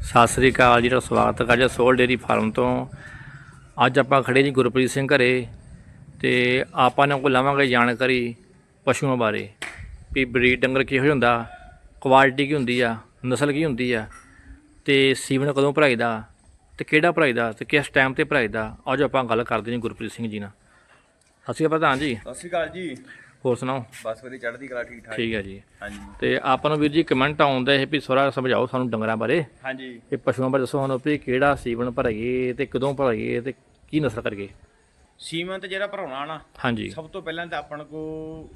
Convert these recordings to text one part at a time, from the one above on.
ਸਤਿ ਸ੍ਰੀ ਅਕਾਲ ਜੀ ਦਾ ਸਵਾਗਤ ਹੈ ਜੀ ਸੋਲ ਡੇਰੀ ਫਾਰਮ ਤੋਂ। ਅੱਜ ਆਪਾਂ ਖੜੇ ਜੀ ਗੁਰਪ੍ਰੀਤ ਸਿੰਘ ਘਰੇ ਤੇ ਆਪਾਂ ਨੇ ਕੋਲ ਲਵਾਂਗੇ ਜਾਣਕਾਰੀ ਪਸ਼ੂਆਂ ਬਾਰੇ ਵੀ ਬਰੀਡ ਡੰਗਰ ਕਿਹੋ ਜਿਹਾ ਹੁੰਦਾ ਕੁਆਲਿਟੀ ਕੀ ਹੁੰਦੀ ਆ, ਨਸਲ ਕੀ ਹੁੰਦੀ ਆ ਤੇ ਸੀਵਨ ਕਦੋਂ ਭਰਾਈਦਾ ਤੇ ਕਿਹੜਾ ਭਰਾਈਦਾ ਤੇ ਕਿਸ ਟਾਈਮ ਤੇ ਭਰਾਈਦਾ, ਅੱਜ ਆਪਾਂ ਗੱਲ ਕਰਦੇ ਜੀ ਗੁਰਪ੍ਰੀਤ ਸਿੰਘ ਜੀ ਨਾਲ। ਸਤਿ ਸ਼੍ਰੀ ਅਕਾਲ ਪ੍ਰਧਾਨ ਜੀ। ਸਤਿ ਸ਼੍ਰੀ ਅਕਾਲ ਜੀ। ਹੋਰ ਸੁਣਾਓ? ਬਸ ਵਧੀਆ ਚੜ੍ਹਦੀ ਕਲਾ ਠੀਕ ਠਾਕ। ਠੀਕ ਹੈ ਜੀ। ਹਾਂਜੀ। ਤੇ ਆਪਾਂ ਨੂੰ ਵੀਰ ਜੀ ਕਮੈਂਟ ਆਉਂਦਾ ਇਹ ਵੀ ਥੋੜਾ ਸਮਝਾਓ ਸਾਨੂੰ ਡੰਗਰਾਂ ਬਾਰੇ। ਹਾਂਜੀ। ਇਹ ਪਸ਼ੂਆਂ ਬਾਰੇ ਦੱਸੋ ਸਾਨੂੰ ਵੀ ਕਿਹੜਾ ਸੀਵਨ ਭਰਾਈਏ ਤੇ ਕਦੋਂ ਭਰਾਈਏ ਤੇ ਕੀ ਨਸਲ ਕਰੀਏ। ਸੀਮੰਤ ਜਿਹੜਾ ਭਰਾਉਣਾ ਨਾ ਹਾਂਜੀ। ਸਭ ਤੋਂ ਪਹਿਲਾਂ ਤਾਂ ਆਪਣ ਕੋ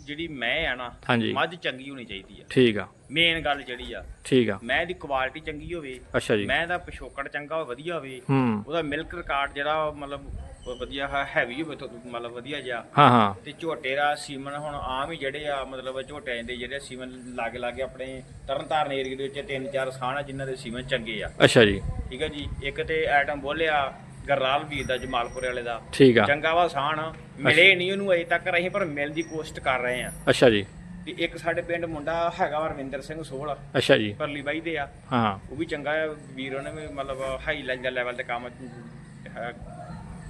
ਜਿਹੜੀ ਮੈਂ ਆ ਨਾ ਮੱਝ ਚੰਗੀ ਹੋਣੀ ਚਾਹੀਦੀ ਆ। ਠੀਕ ਆ। ਮੇਨ ਗੱਲ ਜਿਹੜੀ ਆ ਠੀਕ ਆ। ਮੈਂ ਦੀ ਕੁਆਲਿਟੀ ਚੰਗੀ ਹੋਵੇ ਅੱਛਾ ਜੀ। ਮੈਂ ਦਾ ਪਿਛੋਕੜ ਚੰਗਾ ਹੋਵੇ ਵਧੀਆ ਹੋਵੇ ਉਹਦਾ ਮਿਲਕ ਰਿਕਾਰਡ ਜਿਹੜਾ ਮਤਲਬ ਉਹ ਵਧੀਆ ਹੈਵੀ ਹੋਵੇ ਤੋਂ ਮਤਲਬ ਵਧੀਆ ਜਿਹਾ। ਹਾਂ ਹਾਂ। ਤੇ ਝੋਟੇ ਦਾ ਸੀਮਨ ਹੁਣ ਆਮ ਹੀ ਜਿਹੜੇ ਆ ਮਤਲਬ ਝੋਟਿਆਂ ਦੇ ਜਿਹੜੇ ਸੀਮਨ ਲਾਗੇ ਲਾਗੇ ਆਪਣੇ ਤਰਨਤਾਰਨ ਏਰੀਏ ਦੇ ਵਿੱਚ ਤਿੰਨ ਚਾਰ ਸਾਨ ਆ ਜਿਨ੍ਹਾਂ ਦੇ ਸੀਮਨ ਚੰਗੇ ਆ। ਅੱਛਾ ਜੀ। ਠੀਕ ਹੈ ਜੀ? ਇੱਕ ਤੇ ਐਟਮ ਬੋਲਿਆ ਗਰਨਾਲ ਵੀਰ ਦਾ ਜਮਾਲਪੁਰ ਵਾਲੇ ਦਾ। ਠੀਕ ਆ। ਚੰਗਾ ਵਾ ਸਾਨ ਮਿਲੇ ਨਹੀਂ ਉਹਨੂੰ ਅਜੇ ਤੱਕ ਅਸੀਂ ਪਰ ਮਿਲਣ ਦੀ ਕੋਸ਼ਿਸ਼ ਕਰ ਰਹੇ ਆ। ਅੱਛਾ ਜੀ। ਤੇ ਇੱਕ ਸਾਡੇ ਪਿੰਡ ਮੁੰਡਾ ਹੈਗਾ ਵਾ ਰਵਿੰਦਰ ਸਿੰਘ ਸੋਹਲ ਅੱਛਾ ਜੀ। ਪਰਲੀ ਬਾਈ ਦੇ ਆ। ਹਾਂ। ਉਹ ਵੀ ਚੰਗਾ ਆ ਵੀਰ ਉਹਨੇ ਵੀ ਮਤਲਬ ਹਾਈ ਲੈਵਲ ਤੇ ਕੰਮ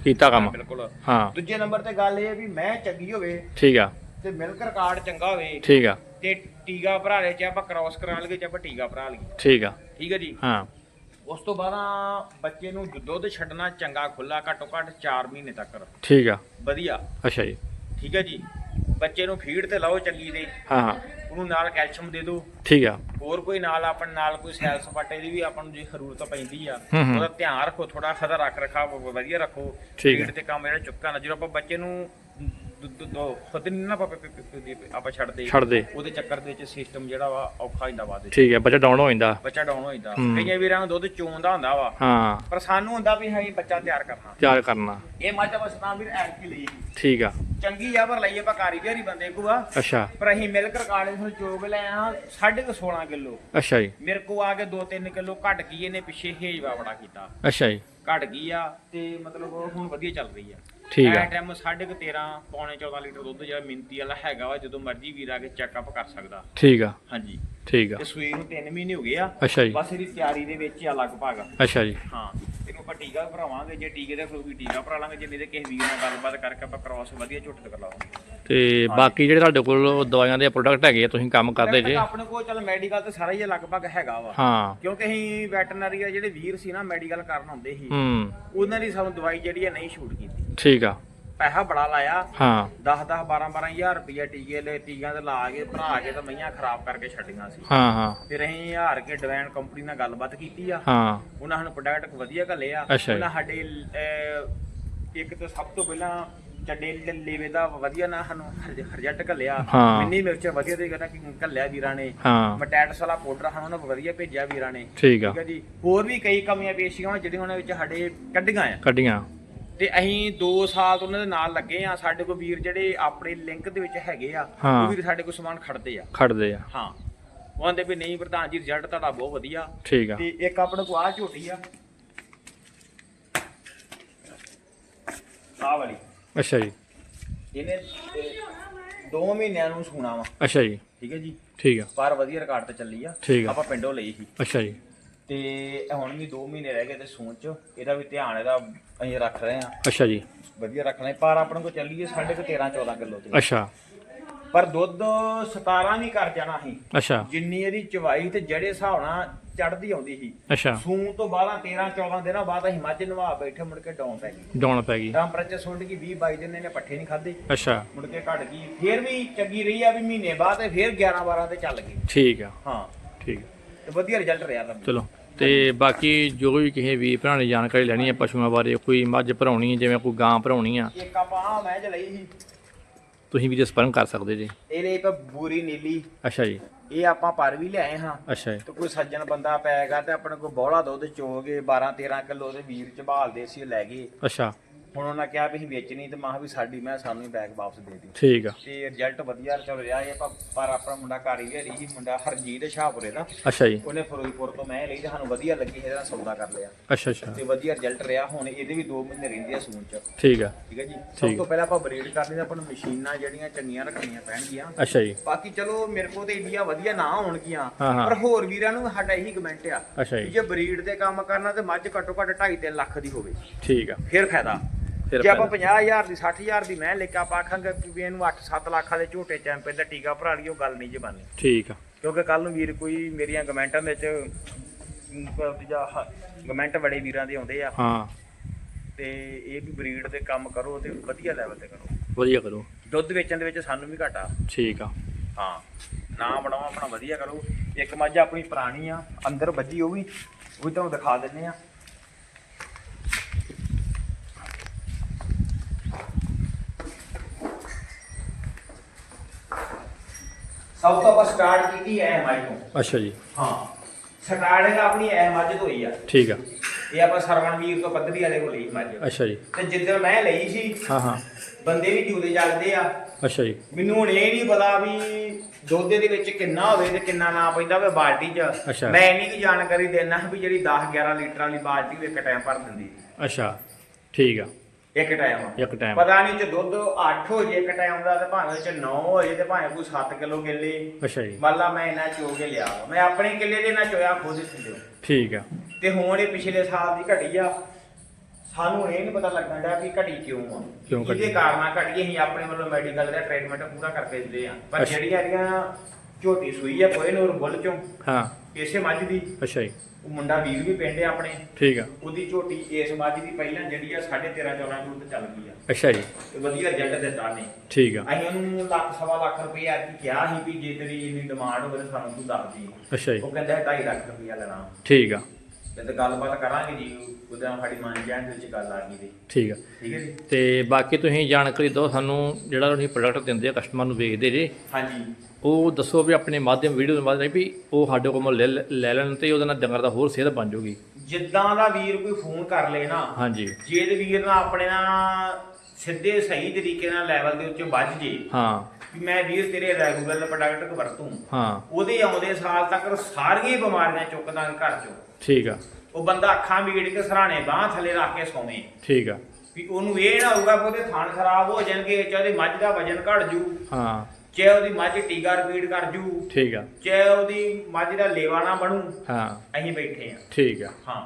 ਕੀਤਾ ਕੰਮ। ਬਿਲਕੁਲ। ਹਾਂ। ਦੂਜੇ ਨੰਬਰ ਤੇ ਗੱਲ ਇਹ ਵੀ ਮੈਂ ਚੰਗੀ ਹੋਵੇ ਠੀਕ ਆ। ਤੇ ਮਿਲਕ ਰਿਕਾਰਡ ਚੰਗਾ ਹੋਵੇ ਠੀਕ ਆ। ਤੇ ਟੀਗਾ ਭਰਾ ਲੈ ਚਾਹੇ ਆਪਾਂ ਕ੍ਰਾਸ ਕਰਾ ਲਈਏ ਚਾਹੇ ਆਪਾਂ ਟੀਗਾ ਭਰਾ ਲਈਏ। ਠੀਕ ਆ। ਠੀਕ ਹੈ ਜੀ? ਹਾਂ। ਉਸ ਤੋਂ ਬਾਅਦ ਆ ਬੱਚੇ ਨੂੰ ਦੁੱਧ ਛੱਡਣਾ ਚੰਗਾ ਖੁੱਲਾ ਘੱਟੋ ਘੱਟ 4 ਮਹੀਨੇ ਤੱਕ। ਠੀਕ ਆ। ਵਧੀਆ। ਅੱਛਾ ਜੀ। ਠੀਕ ਹੈ ਜੀ? ਬੱਚੇ ਨੂੰ ਫੀਡ ਤੇ ਲਾਓ ਚੰਗੀ ਦੇ ਹਾਂ ਹਾਂ। ਉਹਨੂੰ ਨਾਲ ਕੈਲਸ਼ੀਅਮ ਦੇ ਦਿਓ। ਠੀਕ ਆ। ਹੋਰ ਕੋਈ ਨਾਲ ਆਪਣ ਨਾਲ ਕੋਈ ਸੈਲ ਸਪਾਟੇ ਦੀ ਵੀ ਆਪਾਂ ਨੂੰ ਜੇ ਜ਼ਰੂਰਤ ਪੈਂਦੀ ਆ ਹੂੰ ਹੂੰ। ਉਹਦਾ ਧਿਆਨ ਰੱਖੋ ਥੋੜਾ ਖਦਾ ਰੱਖ ਰੱਖਾ ਵਧੀਆ ਰੱਖੋ। ਹੈ। ਫੀਡ ਤੇ ਕੰਮ ਜਿਹੜਾ ਚੁੱਕਾ ਨਾ ਜਦੋਂ ਆਪਾਂ ਬੱਚੇ ਨੂੰ ਦੁੱਧ ਦੋ ਖੁਦ ਨਹੀਂ ਨਾ ਆਪਾਂ ਛੱਡਦੇ। ਛੱਡ ਦੇ ਉਹਦੇ ਚੱਕਰ ਦੇ ਵਿੱਚ ਸਿਸਟਮ ਜਿਹੜਾ ਵਾ ਔਖਾ ਹੋ ਜਾਂਦਾ ਵਾ ਠੀਕ ਆ ਬੱਚਾ ਡਾਊਨ ਹੋ ਜਾਂਦਾ। ਬੱਚਾ ਡਾਊਨ ਹੋ ਜਾਂਦਾ। ਹੂੰ। ਕਈਆਂ ਵੀਰਾਂ ਨੂੰ ਦੁੱਧ ਚੋਂਦਾ ਹੁੰਦਾ ਵਾ। ਹਾਂ। ਪਰ ਸਾਨੂੰ ਹੁੰਦਾ ਵੀ ਬੱਚਾ ਤਿਆਰ ਕਰਨਾ। ਤਿਆਰ ਕਰਨਾ। ਇਹ ਮੱਝ ਬਸ ਤਾਂ ਵੀਰ ਐਡ ਕੀ ਲਈ। ਠੀਕ ਆ। ਚੰਗੀ ਆ ਪਰ ਲਈ ਆਪਾਂ ਕਾਰੀਗਰ ਹੀ ਬੰਦੇ ਕੋ ਆ ਅੱਛਾ। ਪਰ ਅਸੀਂ ਮਿਲਕ ਰਿਕਾਰਡ ਨੂੰ ਚੋਗ ਲੈ ਆ 16.5 ਕਿਲੋ। ਅੱਛਾ ਜੀ। ਮੇਰੇ ਕੋ ਆ ਕੇ 2-3 ਕਿਲੋ ਘਟ ਗਈ ਇਹਨੇ ਪਿੱਛੇ ਹੇਜਵਾ ਬੜਾ ਕੀਤਾ। ਅੱਛਾ ਜੀ। ਘਟ ਗਈ ਆ ਤੇ ਮਤਲਬ ਉਹ ਹੁਣ ਵਧੀਆ ਚੱਲ ਰਹੀ ਆ। ਠੀਕ ਆ। ਐ ਟਾਈਮ 13.5 ਪੌਣੇ 14 ਲੀਟਰ ਦੁੱਧ ਜਿਹੜਾ ਮਿੰਤੀ ਵਾਲਾ ਹੈਗਾ ਵਾ ਜਦੋਂ ਮਰਜ਼ੀ ਵੀਰ ਆ ਕੇ ਚੈੱਕਅਪ ਕਰ ਸਕਦਾ। ਠੀਕ ਆ। ਹਾਂਜੀ। ਠੀਕ ਆ। ਤੇ ਸੂਈ ਨੂੰ 3 ਮਹੀਨੇ ਹੋ ਗਏ ਆ। ਅੱਛਾ ਜੀ। ਬਸ ਇਹਦੀ ਤਿਆਰੀ ਦੇ ਵਿੱਚ ਆ ਲਗਭਗ। ਅੱਛਾ ਜੀ। ਹਾਂ। ਆਪਾਂ ਟੀਕਾ ਭਰਾਵਾਂਗੇ ਜੇ ਟੀਕੇ ਦੇ ਕੋਈ ਟੀਕਾ ਭਰਾ ਲਾਂਗੇ ਜੇ ਨਹੀਂ ਤੇ ਕਿਸੇ ਵੀਰ ਨਾਲ ਗੱਲਬਾਤ ਕਰਕੇ ਆਪਾਂ ਕ੍ਰਾਸ ਵਧੀਆ ਝੁੱਟ ਤੇ ਕਰ ਲਾਵਾਂਗੇ ਤੇ ਬਾਕੀ ਜਿਹੜੇ ਤੁਹਾਡੇ ਕੋਲ ਦਵਾਈਆਂ ਦੇ ਪ੍ਰੋਡਕਟ ਹੈਗੇ ਆ, ਤੁਸੀਂ ਕੰਮ ਕਰਦੇ ਜੇ। ਆਪਣੇ ਕੋਲ ਚੱਲ ਮੈਡੀਕਲ ਤੇ ਸਾਰਾ ਹੀ ਲਗਭਗ ਹੈਗਾ ਵਾ। ਹਾਂ। ਕਿਉਂਕਿ ਅਸੀਂ ਵੈਟਰਨਰੀ ਆ ਜਿਹੜੇ ਵੀਰ ਸੀ ਨਾ ਮੈਡੀਕਲ ਕਰਨ ਆਉਂਦੇ ਸੀ। ਹੂੰ। ਉਹਨਾਂ ਦੀ ਸਾਨੂੰ ਦਵਾਈ ਜਿਹੜੀ ਆ ਨਹੀਂ ਛੂਟ ਕੀਤੀ। ਠੀਕ ਆ। ਪੈਸਾ ਬੜਾ ਲਾਇਆ। ਹਾਂ। 10 10 12 12000 ਰੁਪਇਆ ਟੀਕੇ ਲੈ ਟੀਕਿਆਂ ਤੇ ਲਾ ਕੇ ਭਰਾ ਕੇ ਤਾਂ ਮਈਆਂ ਖਰਾਬ ਕਰਕੇ ਛੱਡੀਆਂ ਸੀ। ਹਾਂ ਹਾਂ। ਫਿਰ ਅਸੀਂ ਹਾਰ ਕੇ ਡਿਵਾਈਨ ਕੰਪਨੀ ਨਾਲ ਗੱਲਬਾਤ ਕੀਤੀ ਆ। ਹਾਂ। ਉਹਨਾਂ ਸਾਨੂੰ ਪ੍ਰੋਡਕਟ ਵਧੀਆ ਘੱਲੇ ਆ। ਉਹਨਾਂ ਸਾਡੇ ਇੱਕ ਤਾਂ ਸਭ ਤੋਂ ਪਹਿਲਾਂ ਚੱਡੇ ਲੇਵੇ ਦਾ ਵਧੀਆ ਨਾ ਸਾਨੂੰ ਰਿਜ਼ਲਟ ਘੱਲਿਆ। ਮਿੰਨੀ ਮਿਰਚ ਵਧੀਆ ਦੇ ਕਹਿੰਦਾ ਕਿ ਘੱਲਿਆ ਵੀਰਾਂ ਨੇ। ਮਟੈਟਸ ਵਾਲਾ ਪਾਊਡਰ ਸਾਨੂੰ ਉਹਨਾਂ ਵਧੀਆ ਭੇਜਿਆ ਵੀਰਾਂ ਨੇ। ਠੀਕ ਆ। ਜੀ। ਹੋਰ ਵੀ ਕਈ ਕਮੀਆਂ ਪੇਸ਼ੀਆਂ ਜਿਹੜੀਆਂ ਉਹਨਾਂ ਵਿੱਚ ਸਾਡੇ ਕੱਢੀਆਂ ਆ। ਕੱਢੀਆਂ। ਤੇ ਅਸੀਂ 2 ਸਾਲ ਤੋਂ ਉਹਨਾਂ ਦੇ ਨਾਲ ਲੱਗੇ ਆ। ਸਾਡੇ ਕੋਲ ਵੀਰ ਜਿਹੜੇ ਆਪਣੇ ਲਿੰਕ ਦੇ ਵਿੱਚ ਹੈਗੇ ਆ। ਉਹ ਵੀਰ ਸਾਡੇ ਕੋਲ ਸਮਾਨ ਖੜਦੇ ਆ। ਖੜਦੇ ਆ। ਹਾਂ। ਉਹ ਕਹਿੰਦੇ ਵੀ ਨਹੀਂ ਪ੍ਰਧਾਨ ਜੀ ਰਿਜ਼ਲਟ ਤੁਹਾਡਾ ਬਹੁਤ ਵਧੀਆ। ਠੀਕ ਆ। ਤੇ ਇੱਕ ਆਪਣੇ ਕੋਲ ਆ ਝੋਟੀ ਆ। ਆਹ ਵਾਲੀ। ਅੱਛਾ ਜੀ। ਇਹਨੇ 2 ਮਹੀਨਿਆਂ ਨੂੰ ਸੂਣਾ ਵਾ। ਅੱਛਾ ਜੀ। ਠੀਕ ਹੈ ਜੀ। ਠੀਕ ਆ। ਪਰ ਵਧੀਆ ਰਿਕਾਰਡ ਤੇ ਚੱਲੀ ਆ। ਆ। ਆਪਾਂ ਪਿੰਡੋਂ ਲਈ ਸੀ। ਅੱਛਾ ਜੀ। ਤੇ ਹੁਣ ਵੀ 2 ਮਹੀਨੇ ਰਹਿ ਗਏ ਤੇ ਸੂਣ ਚ। ਇਹਦਾ ਵੀ ਧਿਆਨ ਇਹਦਾ ਅਸੀਂ ਰੱਖ ਰਹੇ ਆ ਅੱਛਾ ਜੀ। ਵਧੀਆ ਰੱਖਣਾ ਪਰ ਆਪਣੇ ਕੋਲ ਚੱਲੀਏ ਸਾਢੇ ਕੁ 13 14 ਕਿਲੋ ਤੇ। ਅੱਛਾ। ਪਰ ਦੁੱਧ 17 ਵੀ ਕਰ ਜਾਣਾ ਸੀ। ਅੱਛਾ। ਜਿੰਨੀ ਇਹਦੀ ਚਵਾਈ ਤੇ ਜਿਹੜੇ ਹਿਸਾਬ ਨਾਲ ਚੜਦੀ ਆਉਂਦੀ ਸੀ। ਅੱਛਾ। ਸੂਣ ਤੋਂ ਬਾਅਦ 13 14 ਦਿਨਾਂ ਬਾਅਦ ਅਸੀਂ ਮੱਝ ਨਵਾ ਬੈਠੇ ਮੁੜ ਕੇ ਡਾਉਣ ਪੈ ਗਈ। ਡਾਉਣ ਪੈ ਗਈ। ਟੈਂਪਰੇਚਰ ਸੁੱਟ ਗਈ 20 22 ਦਿਨ ਇਹਨੇ ਪੱਠੇ ਨਹੀਂ ਖਾਦੇ ਅੱਛਾ। ਮੁੜ ਕੇ ਘਟ ਗਈ। ਫੇਰ ਵੀ ਚੰਗੀ ਰਹੀ ਆ ਵੀ ਮਹੀਨੇ ਬਾਅਦ ਤੇ ਫੇਰ 11 12 ਤੇ ਚੱਲ ਗਈ। ਠੀਕ ਆ। ਹਾਂ। ਠੀਕ ਆ। ਤੇ ਵਧੀਆ ਰਿਜ਼ਲਟ ਰਿਹਾ ਤਾਂ। ਚਲੋ ਤੇ ਬਾਕੀ ਜੋ ਵੀ ਕਿਸੇ ਵੀ ਭਰਾ ਨੇ ਜਾਣਕਾਰੀ ਲੈਣੀ ਹੈ ਪਸ਼ੂਆਂ ਬਾਰੇ ਕੋਈ ਮੱਝ ਭਰਾਉਣੀ ਹੈ ਜਿਵੇਂ ਕੋਈ ਗਾਂ ਭਰਾਉਣੀ ਆ ਇੱਕ ਆਪਾਂ ਆਹ ਮੈਚ ਲਈ ਸੀ। ਤੁਸੀਂ ਵੀ ਸੰਪਰਕ ਕਰ ਸਕਦੇ ਜੀ। ਇਹਦੇ ਇੱਕ ਬੂਰੀ ਨੀਲੀ। ਅੱਛਾ ਜੀ। ਇਹ ਆਪਾਂ ਪਰ ਵੀ ਲਿਆਏ ਹਾਂ। ਅੱਛਾ ਜੀ। ਤੇ ਕੋਈ ਸੱਜਣ ਬੰਦਾ ਪੈਗਾ ਤੇ ਆਪਣੇ ਕੋਲ ਬੋਲਾ ਦੁੱਧ ਚੋਗੇ 12 13 ਕਿਲੋ ਦੇ ਵੀਰ ਚ ਭਾਲਦੇ ਸੀ ਉਹ ਲੈ ਗਏ। ਅੱਛਾ। ਹੁਣ ਉਹਨਾਂ ਕਿਹਾ ਵੀ ਅਸੀਂ ਵੇਚਣੀ ਤੇ ਮਾਹ ਵੀ ਸਾਡੀ ਮੈਂ ਸਾਨੂੰ ਹੀ ਬੈਗ ਵਾਪਸ ਦੇ ਦਿਓ। ਠੀਕ ਆ। ਤੇ ਰਿਜ਼ਲਟ ਵਧੀਆ ਚੱਲ ਰਿਹਾ ਇਹ ਪਰ- ਪਰ ਆਪਣਾ ਮੁੰਡਾ ਕਾਰੀਗਰ ਹੀ ਮੁੰਡਾ ਹਰਜੀਤ ਸ਼ਾਹਪੁਰੇ ਦਾ। ਅੱਛਾ ਜੀ। ਉਹਨੇ ਫਿਰੋਜ਼ਪੁਰ ਤੋਂ ਮੈਂ ਲਈ ਤੇ ਸਾਨੂੰ ਵਧੀਆ ਲੱਗੀ ਇਹਦਾ ਸੌਦਾ ਕਰ ਲਿਆ। ਅੱਛਾ ਅੱਛਾ। ਤੇ ਵਧੀਆ ਰਿਜ਼ਲਟ ਰਿਹਾ ਹੁਣ ਇਹਦੇ ਵੀ 2 ਮਹੀਨੇ ਰਹਿੰਦੀ ਆ ਸੂਣ ਚ। ਠੀਕ ਆ। ਠੀਕ ਹੈ ਜੀ। ਸਭ ਤੋਂ ਪਹਿਲਾਂ ਆਪਾਂ ਬਰੀਡ ਕਰਨੀ ਤਾਂ ਆਪਾਂ ਨੂੰ ਮਸ਼ੀਨਾਂ ਜਿਹੜੀਆਂ ਚੰਗੀਆਂ ਰੱਖਣੀਆਂ ਪੈਣਗੀਆਂ। ਅੱਛਾ ਜੀ। ਬਾਕੀ ਚਲੋ ਮੇਰੇ ਕੋਲ ਤੇ ਇੰਡੀਆ ਵਧੀਆ ਨਾ ਹੋਣਗੀਆਂ ਹਾਂ, ਹਾਂ। ਪਰ ਹੋਰ ਵੀਰਾਂ ਨੂੰ ਸਾਡਾ ਇਹੀ ਕਮੈਂਟ ਆ ਅੱਛਾ ਕਿ ਜੀ ਜੇ ਬਰੀਡ ਤੇ ਕੰਮ ਕਰਨਾ ਤੇ ਮੱਝ ਘੱਟੋ ਘੱਟ 2.5 ਲੱਖ ਦੀ ਹੋਵੇ। ਠੀਕ ਆ। ਫਿਰ ਫਾਇਦਾ। ਫਿਰ ਜੇ ਆਪਾਂ ਫਾਇਦਾ। 50000 ਦੀ 60000 ਦੀ ਮੈਂ ਲੈ ਕੇ ਆਪਾਂ ਆਖਾਂਗੇ ਵੀ ਇਹਨੂੰ 8-7 ਲੱਖਾਂ ਦੇ ਝੋਟੇ ਚੈਂਪੇ ਦਾ ਟੀਕਾ ਭਰਾ ਲਈ ਉਹ ਗੱਲ ਨਹੀਂ ਜੇ ਬਣਨੀ। ਠੀਕ ਆ। ਕਿਉਂਕਿ ਕੱਲ ਨੂੰ ਵੀਰ ਕੋਈ ਮੇਰੀਆਂ ਕਮੈਂਟਾਂ ਵਿੱਚ ਕਮੈਂਟ ਬੜੇ ਵੀਰਾਂ ਦੇ ਆਉਂਦੇ ਆ। ਹਾਂ। ਤੇ ਇਹ ਵੀ ਬਰੀਡ ਤੇ ਕੰਮ ਕਰੋ ਤੇ ਵਧੀਆ ਲੈਵਲ ਤੇ ਕਰੋ। ਵਧੀਆ ਕਰੋ। ਦੁੱਧ ਵੇਚਣ ਦੇ ਵਿੱਚ ਸਾਨੂੰ ਵੀ ਘਾਟਾ। ਠੀਕ ਆ। ਹਾਂ ਨਾ ਬਣਾਓ ਆਪਣਾ ਵਧੀਆ ਕਰੋ। ਇੱਕ ਮੱਝ ਆਪਣੀ ਪੁਰਾਣੀ ਆ ਅੰਦਰ ਵੱਜੀ ਉਹ ਵੀ ਉਹ ਵੀ ਤੁਹਾਨੂੰ ਦਿਖਾ ਦਿੰਨੇ ਆ। ਸਭ ਤੋਂ ਆਪਾਂ ਸਟਾਰਟ ਕੀਤੀ ਐ ਮੱਝ ਤੋਂ। ਅੱਛਾ ਜੀ। ਹਾਂ। ਸਟਾਰਟਿੰਗ ਆਪਣੀ ਐ ਮੱਝ ਤੋਂ ਹੀ ਆ। ਠੀਕ ਆ। ਇਹ ਆਪਾਂ ਸਰਵਣਵੀਰ ਤੋਂ ਪੱਧਰੀ ਵਾਲੇ ਕੋਲ ਲਈ ਮੱਝ। ਅੱਛਾ ਜੀ। ਤੇ ਜਿੱਦਣ ਮੈਂ ਲਈ ਸੀ ਹਾਂ ਹਾਂ। ਬੰਦੇ ਵੀ ਜੂਦੇ ਜਗਦੇ ਆ। ਅੱਛਾ ਜੀ। ਮੈਨੂੰ ਹੁਣ ਇਹ ਨਹੀਂ ਪਤਾ ਵੀ ਦੁੱਧ ਦੇ ਵਿੱਚ ਕਿੰਨਾ ਹੋਵੇ ਤੇ ਕਿੰਨਾ ਨਾ ਪੈਂਦਾ ਹੋਵੇ ਬਾਲਟੀ 'ਚ। ਅੱਛਾ। ਮੈਂ ਇੰਨੀ ਕੀ ਜਾਣਕਾਰੀ ਦੇਣਾ ਵੀ ਜਿਹੜੀ 10 11 ਲੀਟਰ ਵਾਲੀ ਬਾਲਟੀ ਉਹ ਇੱਕ ਟਾਈਮ ਭਰ ਦਿੰਦੀ ਅੱਛਾ। ਠੀਕ ਆ। ਇੱਕ ਟਾਈਮ ਇੱਕ ਟਾਈਮ ਪਤਾ ਨਹੀਂ ਚ ਦੁੱਧ 8 ਹੋ ਜੇ ਇੱਕ ਟਾਈਮ ਦਾ ਤੇ ਭਾਵੇਂ ਚ 9 ਹੋ ਜੇ ਤੇ ਭਾਵੇਂ ਕੋਈ 7 ਕਿਲੋ ਕਿੱਲੇ। ਅੱਛਾ ਜੀ। ਮੰਨ ਲਾ ਮੈਂ ਇਹਨਾਂ ਚੋ ਕੇ ਲਿਆ ਮੈਂ ਆਪਣੇ ਕਿੱਲੇ ਦੇ ਨਾਲ ਚੋਇਆ ਖੁਦ ਥੱਲੇ ਠੀਕ ਆ। ਤੇ ਹੁਣ ਇਹ ਪਿਛਲੇ ਸਾਲ ਦੀ ਘਟੀ ਆ। ਸਾਨੂੰ ਇਹ ਨਹੀਂ ਪਤਾ ਲੱਗਣ ਡਿਆ ਕਿ ਘਟੀ ਕਿਉਂ ਆ। ਕਿਉਂ ਘਟੀ? ਇਹਦੇ ਕਾਰਨਾਂ ਘਟੀ ਅਸੀਂ ਆਪਣੇ ਵੱਲੋਂ ਮੈਡੀਕਲ ਦਾ ਟ੍ਰੀਟਮੈਂਟ ਪੂਰਾ ਕਰਕੇ ਦਿੰਦੇ ਆ। ਪਰ। ਜਿਹੜੀਆਂ ਇਹਦੀਆਂ ਝੋਟੀ ਸੂਈ ਆ ਕੋਈ ਨੂਰ ਬੁੱਲ ਚੋਂ। ਹਾਂ। ਇਸੇ ਮੱਝ ਦੀ। ਅੱਛਾ ਜੀ। ਉਹ ਮੁੰਡਾ ਵੀਰ ਵੀ ਪਿੰਡ ਆ ਆਪਣੇ। ਠੀਕ ਆ। ਉਹਦੀ ਝੋਟੀ ਇਸ ਮੱਝ ਦੀ ਪਹਿਲਾਂ ਜਿਹੜੀ ਆ 13.5 14 ਕਿਲੋ ਤੇ ਚੱਲ ਗਈ ਆ। ਅੱਛਾ ਜੀ। ਤੇ ਵਧੀਆ ਰਿਜ਼ਲਟ ਦਿੱਤਾ ਨੇ ਠੀਕ ਆ। ਅਸੀਂ ਉਹਨੂੰ ਲੱਖ ਸਵਾ ਲੱਖ ਰੁਪਏ ਕੀ ਕਿਹਾ ਸੀ ਵੀ ਜੇ ਤੇਰੀ ਇੰਨੀ ਡਿਮਾਂਡ ਹੋਵੇ ਤਾਂ ਸਾਨੂੰ ਤੂੰ ਦੱਸ ਦੀ। ਅੱਛਾ ਜੀ। ਉਹ ਕਹਿੰਦਾ 2.5 ਲੱਖ ਰੁਪਇਆ ਲੈਣਾ। ਠੀਕ ਆ। ਤੇ ਤੇ ਗੱਲਬਾਤ ਕਰਾਂਗੇ ਜੀ ਉਹਦਾ ਸਾਡੀ ਮਨ ਜਾਣ ਦੇ ਵਿੱਚ ਗੱਲ ਆ ਗਈ ਦੀ ਠੀਕ ਆ। ਠੀਕ ਹੈ ਜੀ? ਤੇ ਬਾਕੀ ਤੁਸੀਂ ਜਾਣਕਾਰੀ ਦਿਓ ਸਾਨੂੰ ਜਿਹੜਾ ਤੁਸੀਂ ਪ੍ਰੋਡਕਟ ਦਿੰਦੇ ਆ ਕਸਟਮਰ ਨੂੰ ਵੇਚਦੇ ਜੇ। ਹਾਂਜੀ। ਉਹ ਦੱਸੋ ਵੀ ਆਪਣੇ ਮਾਧਿਅਮ ਵੀਡੀਓ ਦੇ ਮਾਧਿਅਮ ਵੀ ਉਹ ਸਾਡੇ ਕੋਲ ਲੈ ਲੈ ਲੈਣ ਤੇ ਉਹਦੇ ਨਾਲ ਡੰਗਰ ਦਾ ਹੋਰ ਸਿਹਤ ਬਣ ਜਾਊਗੀ ਜਿੱਦਾਂ ਦਾ ਵੀਰ ਕੋਈ ਫੋਨ ਕਰ ਲੇ ਨਾ ਹਾਂਜੀ। ਜੇ ਤੇ ਵੀਰ ਨਾਲ ਆਪਣੇ ਨਾਲ ਸਿੱਧੇ ਸਹੀ ਤਰੀਕੇ ਨਾਲ ਲੈਵਲ ਦੇ ਉੱਤੇ ਵੱਜ ਜੇ ਹਾਂ। ਵੀ ਮੈਂ ਵੀਰ ਤੇਰੇ ਰੈਗੂਲਰ ਪ੍ਰੋਡਕਟ ਵਰਤੂੰ। ਹਾਂ। ਉਹਦੇ ਆਉਂਦੇ ਸਾਲ ਤੱਕ ਸਾਰੀਆਂ ਬਿਮਾਰੀਆਂ ਚੁੱਕਦਾ ਘਰ ਚੋਂ। ਠੀਕ ਆ। ਉਹ ਬੰਦਾ ਅੱਖਾਂ ਮੀੜ ਕੇ ਸਰਾਣੇ ਬਾਹ ਥੱਲੇ ਰੱਖ ਕੇ ਸੌਵੇਂ ਠੀਕ ਆ। ਵੀ ਉਹਨੂੰ ਇਹ ਨਾ ਹੋਊਗਾ ਕਿ ਉਹਦੇ ਥਣ ਖਰਾਬ ਹੋ ਜਾਣਗੇ ਚਾਹੇ ਉਹਦੀ ਮੱਝ ਦਾ ਵਜਨ ਘਟ ਜੂ ਹਾਂ। ਚਾਹੇ ਉਹਦੀ ਮੱਝ ਟੀਕਾ ਰਿਪੀਟ ਕਰ ਜੂ ਠੀਕ ਆ। ਚਾਹੇ ਉਹਦੀ ਮੱਝ ਦਾ ਲੇਵਾ ਨਾ ਬਣੂ। ਹਾਂ। ਅਸੀਂ ਬੈਠੇ ਆ। ਠੀਕ ਆ। ਹਾਂ।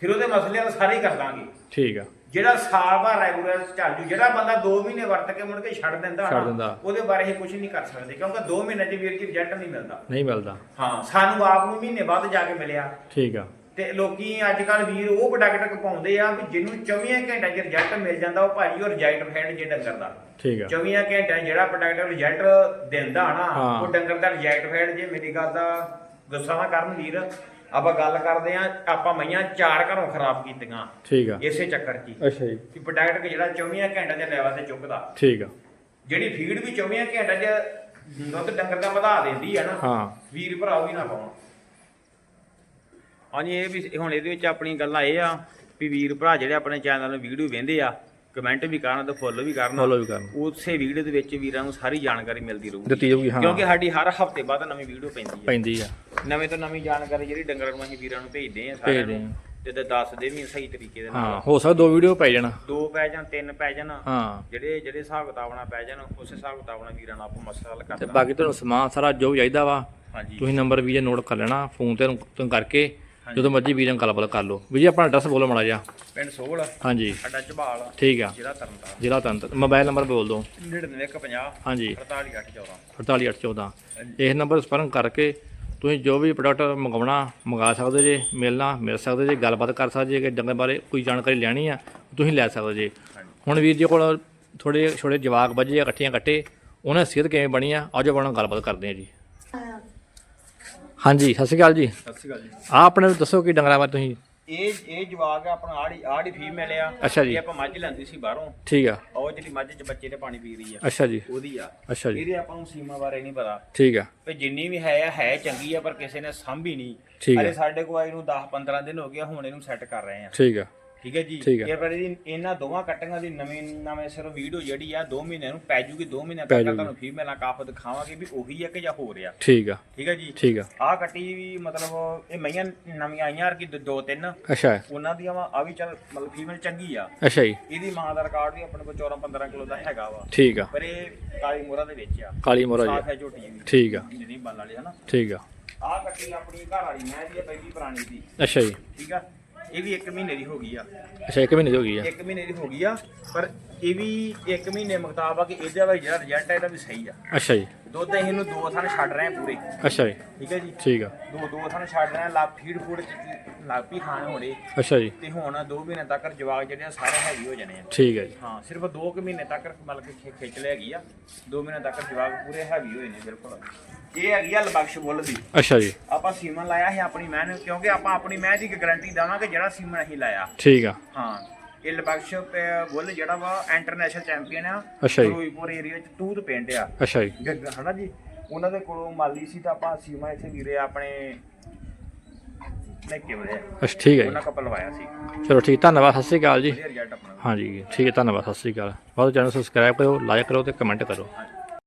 ਫਿਰ ਉਹਦੇ ਮਸਲੇ ਹੱਲ ਸਾਰੇ ਕਰ ਦਾਂਗੇ। ਠੀਕ ਆ। ਜਿਹੜਾ ਸਾਲ ਬਾਅਦ ਰੈਗੂਲਰ ਚੱਲ ਜੂ ਜਿਹੜਾ ਬੰਦਾ 2 ਮਹੀਨੇ ਵਰਤ ਕੇ ਮੁੜ ਕੇ ਛੱਡ ਦਿੰਦਾ ਛੱਡ ਦਿੰਦਾ। ਉਹਦੇ ਬਾਰੇ ਇਹ ਕੁਝ ਨਹੀਂ ਕਰ ਸਕਦੇ ਕਿਉਂਕਿ 2 ਮਹੀਨੇ ਚ ਵੀਰ ਜੀ ਰਿਜ਼ਲਟ ਨਹੀਂ ਮਿਲਦਾ। ਨਹੀਂ ਮਿਲਦਾ। ਹਾਂ ਸਾਨੂੰ ਆਪ ਨੂੰ ਮਹੀਨੇ ਬਾਅਦ ਜਾ ਕੇ ਮਿਲਿਆ। ਠੀਕ ਆ। ਤੇ ਲੋਕੀ ਅੱਜ ਕੱਲ ਵੀਰ ਉਹ ਪ੍ਰੋਡਕਟ ਪਾਉਂਦੇ ਆ ਵੀ ਜਿਹਨੂੰ 24 ਘੰਟਿਆਂ ਚ ਰਿਜ਼ਲਟ ਮਿਲ ਜਾਂਦਾ ਉਹ ਭਾਜੀ ਉਹ ਰਿਜ਼ਲਟ ਫੈਂਡ ਜੇ ਡੰਗਰ ਦਾ। ਠੀਕ ਆ। 24 ਘੰਟਿਆਂ 'ਚ ਜਿਹੜਾ ਪ੍ਰੋਡਕਟ ਰਿਜ਼ਲਟ ਦਿੰਦਾ ਨਾ ਹਾਂ। ਉਹ ਡੰਗਰ ਦਾ ਰਿਜ਼ਲਟ ਫੈਂਡ ਜੇ ਮੇਰੀ ਗੱਲ ਦਾ ਗੁੱਸਾ ਨਾ ਕਰਨ ਵੀਰ। ਆਪਾਂ ਗੱਲ ਕਰਦੇ ਆ ਆਪਾਂ ਮਈਆਂ ਚਾਰ ਘਰੋਂ ਖਰਾਬ ਕੀਤੀਆਂ। ਠੀਕ ਆ। ਇਸੇ ਚੱਕਰ 'ਚ ਹੀ। ਅੱਛਾ ਜੀ। ਕਿ ਪ੍ਰੋਡਕਟ ਜਿਹੜਾ 24 ਘੰਟਿਆਂ ਦੇ ਲੈਵਲ ਤੇ ਚੁੱਕਦਾ। ਠੀਕ ਆ। ਜਿਹੜੀ ਫੀਡ ਵੀ 24 ਘੰਟਿਆਂ 'ਚ ਦੁੱਧ ਡੰਗਰ ਦਾ ਵਧਾ ਦਿੰਦੀ ਆ ਨਾ ਹਾਂ। ਵੀਰ ਭਰਾਓ ਵੀ ਨਾ ਪਾਉਣ। ਹਾਂਜੀ ਇਹ ਵੀ ਹੁਣ ਇਹਦੇ ਵਿੱਚ ਆਪਣੀ ਗੱਲਾਂ ਇਹ ਆ ਵੀ ਵੀਰ ਭਰਾ ਜਿਹੜੇ ਆਪਣੇ ਚੈਨਲ ਨੂੰ ਵੀਡੀਓ ਵੇਂਦੇ ਆ ਕਮੈਂਟ ਵੀ ਕਰਨ ਤੇ ਫੋਲੋ ਵੀ ਕਰਨ ਫੋਲੋ ਵੀ ਕਰਨ। ਉਸੇ ਵੀਡੀਓ ਦੇ ਵਿੱਚ ਵੀਰਾਂ ਨੂੰ ਸਾਰੀ ਜਾਣਕਾਰੀ ਮਿਲਦੀ ਰਹੂਗੀ। ਦਿੱਤੀ ਜਾਊਗੀ ਹਾਂ। ਕਿਉਂਕਿ ਸਾਡੀ ਹਰ ਹਫ਼ਤੇ ਬਾਅਦ ਨਵੀਂ ਵੀਡੀਓ ਪੈਂਦੀ ਹੈ। ਪੈਂਦੀ ਆ। ਨਵੇਂ ਤੋਂ ਨਵੀਂ ਜਾਣਕਾਰੀ ਜਿਹੜੀ ਡੰਗਰਾਂ ਨੂੰ ਅਸੀਂ ਵੀਰਾਂ ਨੂੰ ਭੇਜਦੇ ਆ ਸਾਰਿਆਂ ਭੇਜਦੇ ਨੂੰ ਤੇ ਤੇ ਦੱਸਦੇ ਵੀ ਸਹੀ ਤਰੀਕੇ ਦੇ ਹਾਂ ਨਾਲ। ਹੋ ਸਕਦਾ ਦੋ ਵੀਡੀਓ ਪੈ ਜਾਣ। ਦੋ ਪੈ ਜਾਣ ਤਿੰਨ ਪੈ ਜਾਣ। ਹਾਂ। ਜਿਹੜੇ ਜਿਹੜੇ ਹਿਸਾਬ ਕਿਤਾਬ ਨਾਲ ਪੈ ਜਾਣ ਉਸੇ ਹਿਸਾਬ ਕਿਤਾਬ ਨਾਲ ਵੀਰਾਂ ਨਾਲ ਆਪਾਂ ਮਸਲਾ ਹੱਲ ਤੇ ਬਾਕੀ ਤੁਹਾਨੂੰ ਸਮਾਨ ਸਾਰਾ ਜੋ ਚਾਹੀਦਾ ਵਾ ਹਾਂਜੀ। ਤੁਸੀਂ ਨੰਬਰ ਵੀ ਨੋਟ ਕਰ ਲੈਣਾ ਫੋਨ ਤੇ ਨੂੰ ਕਰਕੇ ਜਦੋਂ ਮਰਜ਼ੀ ਵੀਰਾਂ ਗੱਲਬਾਤ ਕਰ ਲਓ। ਵੀ ਜੀ ਆਪਣਾ ਐਡਰੈਸ ਬੋਲੋ ਮਾੜਾ ਜਿਹਾ। ਪਿੰਡ ਸੋਹਲ ਹਾਂਜੀ। ਸਾਡਾ ਝਬਾਲ ਠੀਕ ਆ। ਜ਼ਿਲ੍ਹਾ ਤਰਨਤਾਰਨ। ਜ਼ਿਲ੍ਹਾ ਤੰਤਰ ਮੋਬਾਈਲ ਨੰਬਰ ਬੋਲ ਦਿਓ। 9950 ਹਾਂਜੀ। 48814 48814 ਇਸ ਨੰਬਰ ਸੰਪਰਕ ਕਰਕੇ ਤੁਸੀਂ ਜੋ ਵੀ ਪ੍ਰੋਡਕਟ ਮੰਗਵਾਉਣਾ ਮੰਗਾ ਸਕਦੇ ਜੇ ਮਿਲਣਾ ਮਿਲ ਸਕਦੇ ਜੇ ਗੱਲਬਾਤ ਕਰ ਸਕਦੇ ਜੇ ਕਿ ਡੰਗਰ ਬਾਰੇ ਕੋਈ ਜਾਣਕਾਰੀ ਲੈਣੀ ਆ ਤੁਸੀਂ ਲੈ ਸਕਦੇ ਜੇ। ਹੁਣ ਵੀਰ ਜੀ ਕੋਲ ਥੋੜੇ ਛੋਟੇ ਜਵਾਕ ਬੱਜੇ ਆ ਇਕੱਠੀਆਂ ਕੱਟੇ ਉਹਨਾਂ ਸਿਹਤ ਕਿਵੇਂ ਬਣੀ ਆ ਅੱਜ ਆਪਾਂ ਨਾਲ ਗੱਲਬਾਤ ਕਰਦੇ ਆ ਜੀ। ਹਾਂਜੀ ਸਤਿ ਸ਼੍ਰੀ ਅਕਾਲ ਜੀ। ਸਤਿ ਸ਼੍ਰੀ ਅਕਾਲ ਜੀ। ਆ ਆਪਣੇ ਨੂੰ ਦੱਸੋ ਕਿ ਡੰਗਰਾਂ ਬਾਰੇ ਤੁਸੀਂ। ਇਹ ਇਹ ਜਵਾਗ ਆ ਆਪਣਾ ਆੜੀ ਆੜੀ ਫੀਮੇਲ ਆ ਅੱਛਾ ਜੀ। ਇਹ ਆਪਾਂ ਮੱਝ ਲੈਂਦੀ ਸੀ ਬਾਹਰੋਂ। ਠੀਕ ਆ। ਉਹ ਜਿਹੜੀ ਮੱਝ ਚ ਬੱਚੇ ਨੇ ਪਾਣੀ ਪੀ ਰਹੀ ਆ। ਅੱਛਾ ਜੀ। ਉਹਦੀ ਆ। ਅੱਛਾ ਜੀ। ਇਹਦੇ ਆਪਾਂ ਨੂੰ ਸੀਮਾ ਬਾਰੇ ਨਹੀਂ ਪਤਾ। ਠੀਕ ਆ। ਵੀ ਜਿੰਨੀ ਵੀ ਹੈ ਆ ਹੈ ਚੰਗੀ ਆ ਪਰ ਕਿਸੇ ਨੇ ਸਾਂਭੀ ਨਹੀਂ। ਠੀਕ ਆ। ਸਾਡੇ ਕੋਲ ਆਈ ਨੂੰ 10 15 ਦਿਨ ਹੋ ਗਿਆ ਹੁਣ ਇਹਨੂੰ ਸੈੱਟ ਕਰ ਰਹੇ ਆ। ਠੀਕ ਆ। ਠੀਕ ਹੈ ਜੀ? ਠੀਕ ਹੈ। ਇਹ ਪਰ ਇਹਦੀ- ਇਹਨਾਂ ਦੋਵਾਂ ਕੱਟੀਆਂ ਦੀ ਨਵੀਂ ਨਵੇਂ ਸਿਰ ਵੀਡੀਓ ਜਿਹੜੀ ਆ 2 ਮਹੀਨੇ ਨੂੰ ਪੈ ਜੂਗੀ 2 ਮਹੀਨੇ ਪੈ ਤੱਕ। ਤੁਹਾਨੂੰ ਫੀਮੇਲਾਂ ਕਾਫ ਦਿਖਾਵਾਂਗੇ ਵੀ ਉਹੀ ਹੈ ਕਿ ਜਾਂ ਹੋ ਰਿਹਾ ਠੀਕ ਆ। ਠੀਕ ਹੈ ਜੀ? ਠੀਕ ਆ। ਆਹ ਕੱਟੀ ਵੀ ਮਤਲਬ ਇਹ ਮਈਆਂ ਨਵੀਆਂ ਆਈਆਂ ਕਿ ਦੋ ਤਿੰਨ। ਅੱਛਾ। ਉਹਨਾਂ ਦੀਆਂ ਵਾ ਆ ਵੀ ਚੱਲ ਮਤਲਬ ਫੀਮੇਲ ਚੰਗੀ ਆ। ਅੱਛਾ ਜੀ। ਇਹਦੀ ਮਾਂ ਦਾ ਰਿਕਾਰਡ ਵੀ ਆਪਣੇ ਕੋਲ 14 15 ਕਿਲੋ ਦਾ ਹੈਗਾ ਵਾ। ਠੀਕ ਆ। ਪਰ ਇਹ ਕਾਲੀ ਮੋਰਾ ਦੇ ਵਿੱਚ ਆ। ਕਾਲੀ ਮੋਰਾ ਸਾਫ਼ ਜੀ ਹੈ ਝੋਟੀ ਵੀ ਠੀਕ ਆ। ਜਿਹੜੀ ਬਲ ਵਾਲੀ ਹਨਾ ਠੀਕ ਆ। ਆਹ ਕੱਟੀ ਆਪਣੀ ਘਰ ਵਾਲੀ ਮੈਂ ਦੀ ਆ ਪਹਿਲੀ ਪੁਰਾਣੀ ਦੀ ਅੱਛਾ ਜੀ। ਠੀਕ ਆ। ਇਹ ਵੀ 1 ਮਹੀਨੇ ਦੀ ਹੋ ਗਈ ਆ। ਅੱਛਾ ਇੱਕ ਮਹੀਨੇ ਦੀ ਹੋ ਗਈ ਆ। 1 ਮਹੀਨੇ ਦੀ ਹੋ ਗਈ ਆ ਪਰ ਇਹ ਵੀ 1 ਮਹੀਨੇ ਮੁਤਾਬਕ ਇਹਦਾ ਵੀ ਜਿਹੜਾ ਰਿਜ਼ਲਟ ਹੈ ਇਹਦਾ ਵੀ ਸਹੀ ਆ। ਅੱਛਾ ਜੀ। ਦੁੱਧ ਅਸੀਂ ਇਹਨੂੰ ਦੋ ਥਣ ਛੱਡ ਰਹੇ ਪੂਰੇ। ਅੱਛਾ ਜੀ। ਠੀਕ ਹੈ ਜੀ? ਠੀਕ ਆ। ਦੋ ਦੋ ਥਣ ਛੱਡ ਰਹੇ ਲਾ ਫੀਡ ਫੂਡ ਪਈ ਖਾਣ ਹੋਣੇ। ਅੱਛਾ ਜੀ। ਤੇ ਹੁਣ 2 ਮਹੀਨੇ ਤੱਕ ਜਵਾਕ ਜਿਹੜੇ ਆ ਸਾਰੇ ਹੈਵੀ ਹੋ ਜਾਣੇ ਆ। ਠੀਕ ਹੈ ਜੀ। ਹਾਂ ਸਿਰਫ 2 ਕੁ ਮਹੀਨੇ ਤੱਕ ਮਤਲਬ ਕਿ ਖਿ- ਖਿੱਚ ਲਿਆਗੀ ਆ। 2 ਮਹੀਨੇ ਤੱਕ ਜਵਾਕ ਪੂਰੇ ਹੈਵੀ ਹੋਏ ਨੇ ਬਿਲਕੁਲ। ਇਹ ਹੈਗੀ ਆ ਲਬਖਸ਼ ਬੁੱਲ ਦੀ। ਅੱਛਾ ਜੀ। ਆਪਾਂ ਸੀਮਨ ਲਾਇਆ ਸੀ ਆਪਣੀ ਮੈਂ ਨੂੰ ਕਿਉਂਕਿ ਆਪਾਂ ਆਪਣੀ ਮੈਂ ਦੀ ਗਾਰੰਟੀ ਦੇਵਾਂਗੇ ਜਿਹੜਾ ਸੀਮਨ ਅਸੀਂ ਲਾਇਆ। ਠੀਕ ਆ। ਹਾਂ। ਇਹ ਲਬਖਸ਼ ਬੁੱਲ ਜਿਹੜਾ ਵਾ ਇੰਟਰਨੈਸ਼ਨਲ ਚੈਂਪੀਅਨ ਆ। ਅੱਛਾ ਜੀ। ਫਿਰੋਜ਼ਪੁਰ ਏਰੀਆ ਚ ਤੂਤ ਪਿੰਡ ਆ। ਅੱਛਾ ਜੀ। ਹਨਾ ਜੀ? ਉਹਨਾਂ ਦੇ ਕੋਲੋਂ ਮਾਲੀ ਸੀ ਤਾਂ ਆਪਾਂ ਸੀਮਾ ਇੱਥੇ ਵੀਰੇ ਆਪਣੇ ਲੈ ਕੇ ਬਰੇ ਅੱਛਾ ਠੀਕ ਹੈ ਉਹਨਾਂ ਜੀ ਕੱਪਲ ਲਵਾਇਆ ਸੀ। ਚਲੋ ਠੀਕ ਧੰਨਵਾਦ ਸਤਿ ਸ਼੍ਰੀ ਅਕਾਲ ਜੀ। ਵਧੀਆ ਹਾਂਜੀ ਠੀਕ ਹੈ ਧੰਨਵਾਦ ਸਤਿ ਸ਼੍ਰੀ ਅਕਾਲ। ਬਹੁਤ ਚੈਨਲ ਸਬਸਕ੍ਰਾਈਬ ਕਰੋ ਲਾਈਕ ਕਰੋ ਤੇ ਕਮੈਂਟ ਕਰੋ